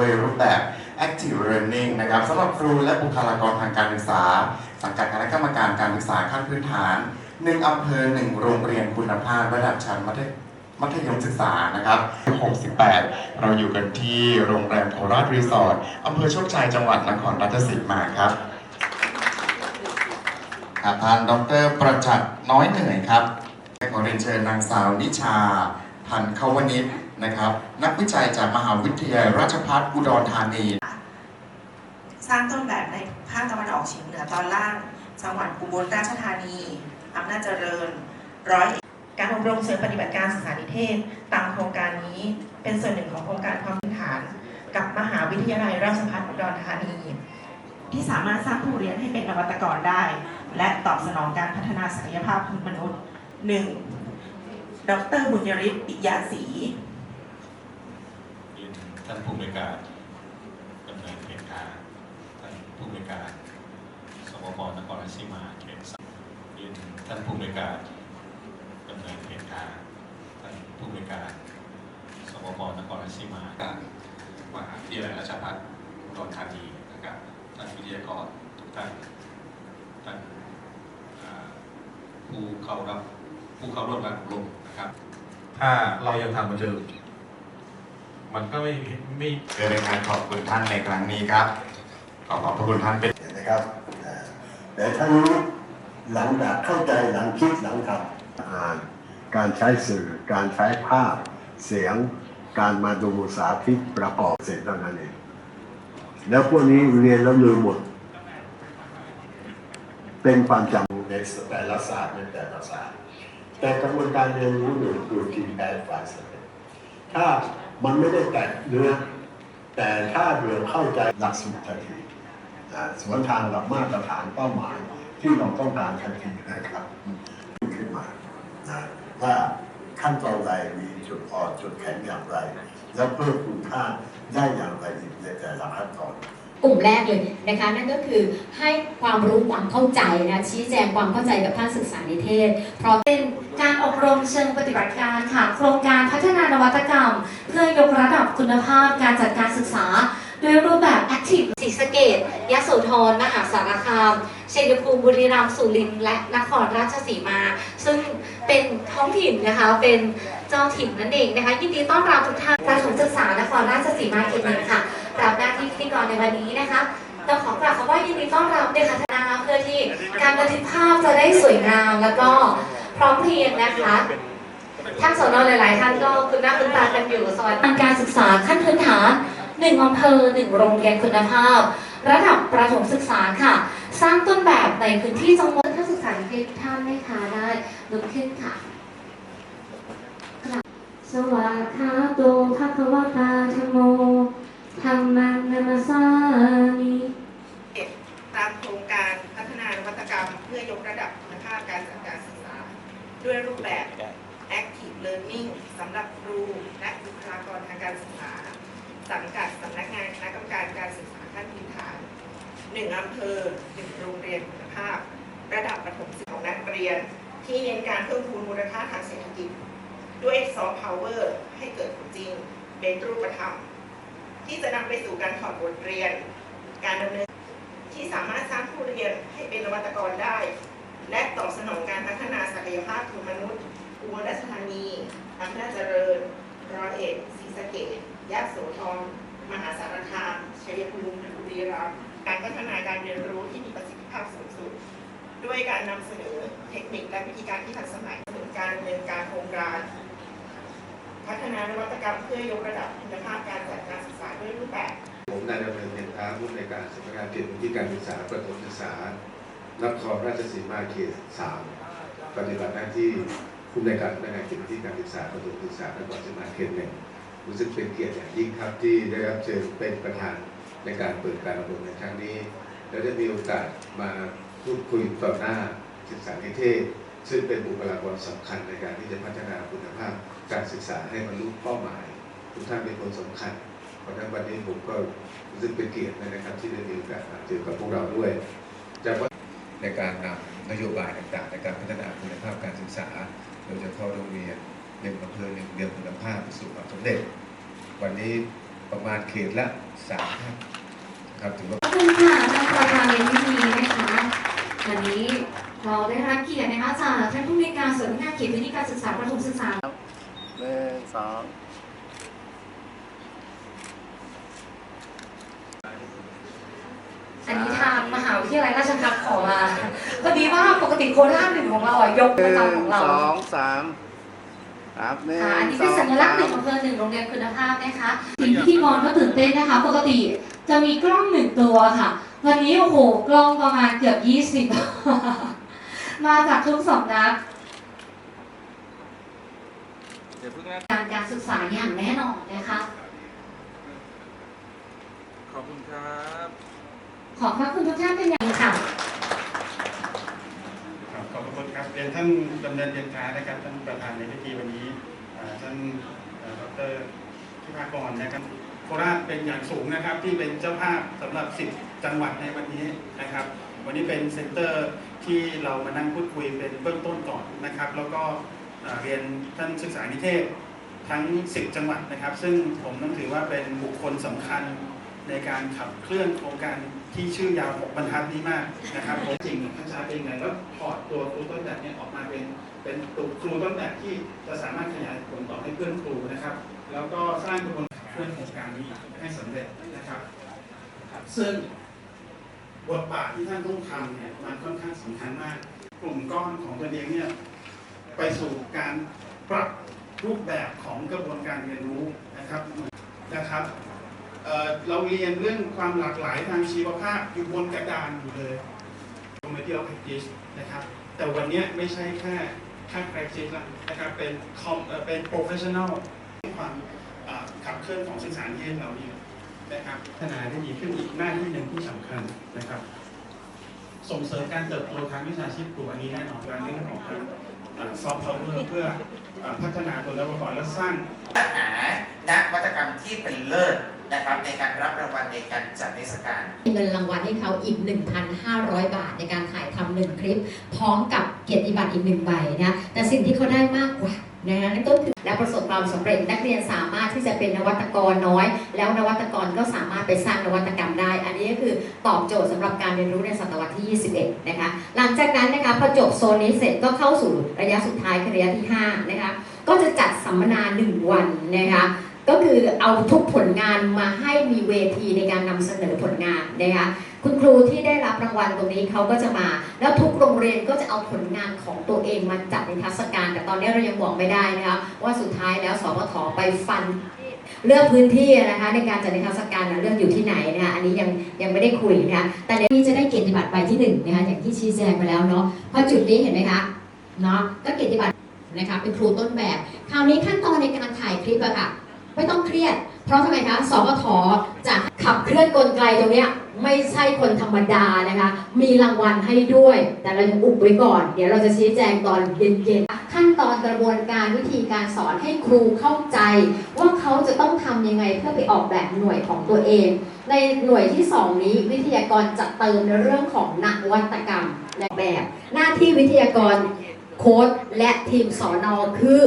ด้วยรูปแบบ Active Learning นะครับสำหรับครูและบุคลากรทางการศึกษา สังกัดคณะกรรมการการศึกษาขั้นพื้นฐานหนึ่งอำเภอหนึ่งโรงเรียนคุณภาพระดับชั้นมัธยมัธยมศึกษานะครับ 68 เราอยู่กันที่โรงแรมโคราชรีสอร์ทอำเภอโชคชัยจังหวัดนครราชสีมาครับอาจารย์ดรประจักษ์น้อยเหนื่อยครับขอเรียนเชิญนางสาวนิชา พันเขาวนิช นะครับ นักวิจัยจากมหาวิทยาลัยราชภัฏอุดรธานี สร้างต้นแบบในภาคตะวันออกเฉียงเหนือตอนล่าง จังหวัดอุบลราชธานีอำนาจเจริญร้อยเอ็ดการอบรมเชิงปฏิบัติการศึกษานิเทศ ตามโครงการนี้เป็นส่วนหนึ่งของโครงการความพื้นฐาน กับมหาวิทยาลัยราชภัฏอุดรธานีที่สามารถสร้างผู้เรียนให้เป็นนวัตกรได้ และตอบสนองการพัฒนาศักยภาพของมนุษย์ 1. ดรบุญยริศปิยาศรี ท่านผู้บริการดำเนินเหตุการณ์ท่านผู้บริการสวปนครราชสีมาเขตสามเรียนท่านผู้บริการดำเนินเหตุการณ์ท่านผู้บริการสวปนครราชสีมาการมหาวิทยาลัยราชภัฏอุดรธานีนะครับท่านวิทยากรทุกท่านท่านผู้เข้ารับผู้เข้าร่วมการอบรมนะครับ ถ้าเรายังทำเหมือนเดิม มันก็ไม่ไม่เกิดในการขอบคุณท่านในครั้งนี้ครับ ขอขอบพระคุณท่านเป็นนะครับอ่าแต่ทั้งนี้หลังจากเข้าใจหลังคิดหลังทำอ่านการใช้สื่อการใช้ภาพเสียงการมาดูสาธิตประกอบเสร็จเท่านั้นเองแล้วพวกนี้เรียนแล้วลืมหมด เป็นความจำในแต่ละศาสตร์ในแต่ละศาสตร์แต่กระบวนการเรียนรู้หนึ่งคือทีมแพทย์ฝ่ายสำเร็จ ถ้ามันไม่ได้แตะเนื้อแต่ถ้าเรือเข้าใจหลักสูตรทันทีอ่สวนทางกับมาตรฐานเป้าหมายที่เราต้องการทันทีนะครับขึ้นมานะว่าขั้นตอนใดมีจุดอ่อนจุดแข็งอย่างไร แล้วเพิ่มคุณค่าได้อย่างไรในแต่ละขั้นตอน กลุ่มแรกเลยนะคะนั่นก็คือให้ความรู้ความเข้าใจนะชี้แจงความเข้าใจกับภาคศึกษานิเทศ เพราะเป็นการอบรมเชิงปฏิบัติการค่ะโครงการพัฒนานวัตกรรม เพื่อยกระดับคุณภาพการจัดการศึกษาด้วยรูปแบบ Active ศรีสะเกดยโสธร มหาสารคาม เชัยงภูมิบุรีรัมย์สุรินทร์และนครราชสีมา ซึ่งเป็นท้องถิ่นนะคะ เป็นเจ้าถิ่นนั่นเองนะคะ ยินดีต้อนรับทุกท่านปรศึกษานครราชสีมาอีกหนึ่งค่ะรับหน้าที่พิธีกรในวันนี้นะคะเราขอกราบคำว่ายินดีต้อนรับด้วยค่ะท่านนะคะเพื่อที่การบันทึกภาพจะได้สวยงามแล้วก็พร้อมเพรียงนะคะท่านสนหลาย ๆ ท่านก็คุณหน้าคุณตากันอยู่สวัสดีการศึกษาขั้นพื้นฐานหนึ่งอำเภอหนึ่งโรงเรียนคุณภาพ ระดับประถมศึกษาค่ะ สร้างต้นแบบในพื้นที่จังหวัดนักศึกษาทุกท่านนะคะได้ลุกขึ้นค่ะสวากขาโตภะคะวะตาธรรมโม ธรรมังนัมสสามิตามโครงการพัฒนานวัตกรรม เพื่อยกระดับคุณภาพการจัดการศึกษา ด้วยรูปแบบ Active Learning สำหรับครูและบุคลากรทางการศึกษา สังกัดสำนักงานคณะกรรมการการศึกษาขั้นพื้นฐานหนึ่งอำเภอหนึ่งโรงเรียนคุณภาพ ระดับประถมศึกษาของนักเรียน ที่เน้นการเพิ่มพูนมูลค่าทางเศรษฐกิจ ด้วยซอฟต์พาวเวอร์ให้เกิดผลจริงเป็นรูปธรรม ที่จะนำไปสู่การถอดบทเรียน การดำเนินที่สามารถสร้างผู้เรียนให้เป็นนวัตกรได้ และตอบสนองการพัฒนาศักยภาพของมนุษย์อุบลราชธานีอำนาจเจริญร้อยเอ็ดศรีสะเกษยะโสธรมหาสารคามชัยภูมิบุรีรัมย์การพัฒนาการเรียนรู้ที่มีประสิทธิภาพสูงสุด ด้วยการนำเสนอเทคนิคและวิธีการที่ทันสมัยถึงการดำเนินการโครงการานวัตกรรมเพื่อยกระดับคุณภาพการจัดการศึกษาด้วยรูปแบบ ผมนายดำเนินเพ็ญท้าผู้ในการสำนักงานเขตพื้นที่การศึกษาประถมศึกษานครราชสีมาเขตสามปฏิบัติหน้าที่ผู้ในการสำนักงานเขตพื้นที่การศึกษาประถมศึกษานครราชสีมาเขตหนึ่งรู้สึกเป็นเกียรติอย่างยิ่งครับที่ได้รับเชิญเป็นประธานในการเปิดการอบรมในครั้งนี้ และได้มีโอกาสมาพูดคุยต่อหน้าศึกษานิเทศ ซึ่งเป็นบุคลากรสำคัญในการที่จะพัฒนาคุณภาพการศึกษาให้บรรลุเป้าหมาย ทุกท่านเป็นคนสำคัญ เพราะฉะนั้นวันนี้ผมก็รู้สึกเป็นเกียรตินะครับ ที่ได้มีโอกาสมาเจอกับพวกเราด้วยจากว่าในการนำนโยบายต่างๆ ในการพัฒนาคุณภาพการศึกษาโดยเฉพาะโรงเรียนหนึ่งอำเภอหนึ่งเรียนคุณภาพไปสู่ความสำเร็จ วันนี้ประมาณเขตละสามท่านครับถือว่าขอบคุณค่ะท่านประธานในพิธีนะคะวันนี้ เราได้รับเกียรตินะคะจากท่านผู้ในการส่วนหน้าเขตพื้นที่การศึกษาประถมศึกษาหนึ่งสองอันนี้ทางมหาวิทยาลัยราชภัฏขอมาพอดีว่าปกติโคราชหนึ่งของเราอะยกหประนึ่งจำของเราสองสามครับหนึ่งค่ะอันนี้สเป็นงสัญลักษณ์หนึ่งมอำเภอหนึ่งโรงเรียนคุณภาพนะคะทีมพิธีกรก็ตื่นเต้นนะคะ ปกติจะมีกล้องหนึ่งตัวค่ะ วันนี้โอ้โหกล้องประมาณเกือบยี่สิบ มาจากทุกสำนักเดี๋ยวเพิ่งนะการการศึกษาอย่างแน่นอนนะคะ ขอบคุณครับ ขอบพระคุณทุกท่านเป็นอย่างยิ่งค่ะครับขอบคุณครับเรียนท่านดำเนินเรียนการนะครับท่านประธานในพิธีวันนี้อ่าท่านเอ่อดรพิพากรนะครับโคราชเป็นอย่างสูงนะครับที่เป็นเจ้าภาพสำหรับ 10 จังหวัดในวันนี้นะครับ วันนี้เป็นเซ็นเตอร์ที่เรามานั่งพูดคุยเป็นเบื้องต้นก่อนนะครับ แล้วก็เรียนท่านศึกษานิเทศทั้ง 10 จังหวัดนะครับ ซึ่งผมต้องถือว่าเป็นบุคคลสำคัญในการขับเคลื่อนโครงการที่ชื่อยาว6บรรทัดนี้มากนะครับผมจริงทักษะเป็นไงแล้วถอดตัวครูต้นแบบเนี้ออกมาเป็นเป็นตัวครูต้นแบบที่จะสามารถขยายผลต่อให้เพื่อนครูนะครับ แล้วก็สร้างกระบวนการเคลื่อนโครงการนี้ให้สำเร็จนะครับ ซึ่ง บทบาทที่ท่านต้องทำเนี่ยมันค่อนข้างสำคัญมาก กลุ่มก้อนของตัวเองเนี่ยไปสู่การปรับรูปแบบของกระบวนการเรียนรู้นะครับนะครับเเราเรียนเรื่องความหลากหลายทางชีวภาพอยู่บนกระดานอยู่เลย material practice นะครับ แต่วันนี้ไม่ใช่แค่แค่ practice ละนะครับเป็น com เอ่อเป็น professional ความขับเคลื่อนของสื่อสารที่เราเนี่ย นะครับพัฒนาได้ดีขึ้นอีกหน้าที่หนึ่งที่สำคัญนะครับ ส่งเสริมการเติบโตทางวิชาชีพครูอันนี้แน่นอนการเรื่องของการซอฟต์พาวเวอร์เพื่ออ่าพัฒนาตัวละครและสร้างหานักวัตกรรมที่เป็นเลิศนะครับในการรับรางวัลในการจัดนิทรรศการเงินรางวัลให้เขาอีก 1,500 บาทในการถ่ายทำหนึ่งคลิป พร้อมกับเกียรติบัตรอีกหนึ่งใบนะแต่สิ่งที่เขาได้มากกว่า นะนั่นก็คือและประสบความสำเร็จนักเรียนสามารถที่จะเป็นนวัตกรน้อย แล้วนวัตกรก็สามารถไปสร้างนวัตกรรมได้ อันนี้ก็คือตอบโจทย์สำหรับการเรียนรู้ในศตวรรษที่ 21 นะคะ หลังจากนั้นนะคะพอจบโซนนี้เสร็จก็เข้าสู่ระยะสุดท้ายคือระยะที่5นะคะก็จะจัดสัมมนา 1 วันนะคะ ก็คือเอาทุกผลงานมาให้มีเวทีในการนำเสนอผลงานนะคะคุณครูที่ได้รับรางวัลตรงนี้เขาก็จะมา แล้วทุกโรงเรียนก็จะเอาผลงานของตัวเองมาจัดในทรรศการ แต่ตอนนี้เรายังบอกไม่ได้นะคะว่าสุดท้ายแล้วสพทไปฟันเลือกพื้นที่นะคะในการจัดนิทรรศการเลือกอยู่ที่ไหนนะคะอันนี้ยังยังไม่ได้คุยนะคะแต่เดี๋ยวนี้จะได้เกียรติบัตรใบที่หนึ่งนะคะอย่างที่ชี้แจงไปแล้วเนาะเพราะจุดนี้เห็นไหมคะเนาะก็เกียรติบัตรนะคะเป็นครูต้นแบบ คราวนี้ขั้นตอนในการถ่ายคลิปอะค่ะ ไม่ต้องเครียด เพราะทำไมคะสปทจะขับเคลื่อนกลไกตรงนี้ไม่ใช่คนธรรมดานะคะ มีรางวัลให้ด้วย แต่เรายังอุบไว้ก่อน เดี๋ยวเราจะชี้แจงตอนเย็นๆ ขั้นตอนกระบวนการวิธีการสอนให้ครูเข้าใจ ว่าเขาจะต้องทำยังไงเพื่อไปออกแบบหน่วยของตัวเอง ในหน่วยที่ 2 นี้วิทยากรจะเติมในเรื่องของนวัตกรรมและแบบ หน้าที่วิทยากรโค้ดและทีมสอนอคือ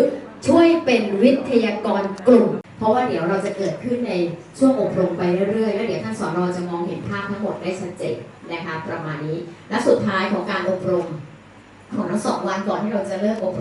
ช่วยเป็นวิทยากรกลุ่ม เพราะว่าเดี๋ยวเราจะเกิดขึ้นในช่วงอบรมไปเรื่อยๆ แล้วเดี๋ยวท่านสอนอจะมองเห็นภาพทั้งหมดได้ชัดเจนนะคะประมาณนี้ และสุดท้ายของการอบรม ของทั้งสองวันก่อนที่เราจะเลิกอบรม